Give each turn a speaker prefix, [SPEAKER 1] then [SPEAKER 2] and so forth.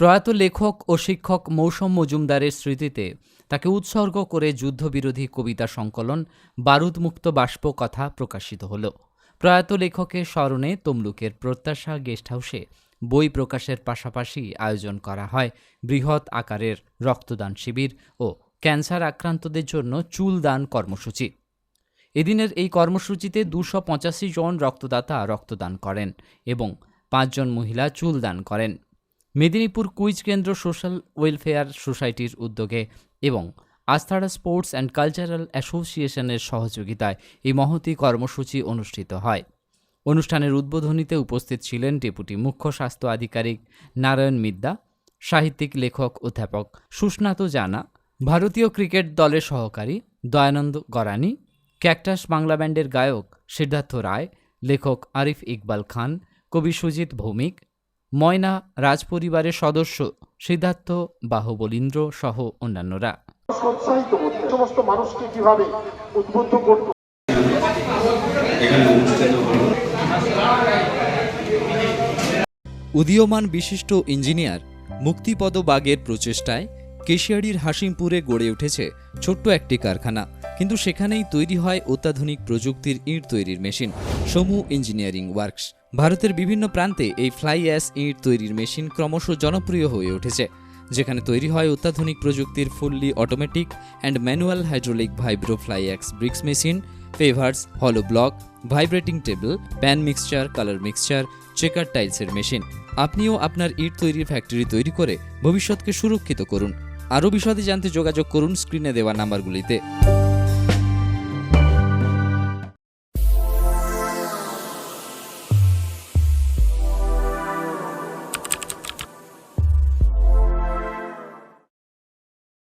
[SPEAKER 1] প্রয়াত লেখক ও শিক্ষক মৌসম মজুমদারের স্মৃতিতে তাকে উৎসর্গ করে যুদ্ধবিরোধী কবিতা সংকলন, বারুদমুক্ত বাষ্প কথা প্রকাশিত হল। প্রয়াত লেখকের স্মরণে তমলুকের প্রত্যাশা গেস্ট হাউসে বই প্রকাশের পাশাপাশি আয়োজন করা হয় বৃহৎ আকারের রক্তদান শিবির ও ক্যান্সার আক্রান্তদের জন্য চুল দান কর্মসূচি। এদিনের এই কর্মসূচিতে দুশো পঁচাশি জন রক্তদাতা রক্তদান করেন এবং পাঁচজন মহিলা চুল দান করেন। মেদিনীপুর কুইজ কেন্দ্র সোশ্যাল ওয়েলফেয়ার সোসাইটির উদ্যোগে এবং আস্থাড়া স্পোর্টস অ্যান্ড কালচারাল অ্যাসোসিয়েশনের সহযোগিতায় এই মহতি কর্মসূচি অনুষ্ঠিত হয়। অনুষ্ঠানের উদ্বোধনীতে উপস্থিত ছিলেন ডেপুটি মুখ্য স্বাস্থ্য আধিকারিক নারায়ণ মিদ্যা সাহিত্যিক লেখক অধ্যাপক সুস্নাত জানা, ভারতীয় ক্রিকেট দলের সহকারী দয়ানন্দ গরানি, ক্যাকটাস বাংলা ব্যান্ডের গায়ক সিদ্ধার্থ রায়, লেখক আরিফ ইকবাল খান, কবি সুজিত ভৌমিক ময়না রাজপরিবারের সদস্য সিদ্ধার্থ বাহুবলীন্দ্র সহ অন্যান্যরা।
[SPEAKER 2] সমস্ত মানুষকে কীভাবে উদ্বুদ্ধ করত
[SPEAKER 3] উদীয়মান বিশিষ্ট ইঞ্জিনিয়ার মুক্তিপদ বাগের প্রচেষ্টায় কেশিয়াড়ির হাসিমপুরে গড়ে উঠেছে ছোট্ট একটি কারখানা। কিন্তু সেখানেই তৈরি হয় অত্যাধুনিক প্রযুক্তির ইট তৈরির মেশিন সমু ইঞ্জিনিয়ারিং ওয়ার্কস। ভারতের বিভিন্ন প্রান্তে এই ফ্লাই অ্যাস ইট তৈরির মেশিন ক্রমশ জনপ্রিয় হয়ে উঠেছে, যেখানে তৈরি হয় অত্যাধুনিক প্রযুক্তির fully automatic and manual hydraulic vibro fly ash bricks machine, pavers, hollow block, vibrating table, pan mixture, colour mixture, checker টাইলসের মেশিন। আপনিও আপনার ইট তৈরির ফ্যাক্টরি তৈরি করে ভবিষ্যৎকে সুরক্ষিত করুন। আরও বিশদে জানতে যোগাযোগ করুন স্ক্রিনে দেওয়া নাম্বারগুলিতে।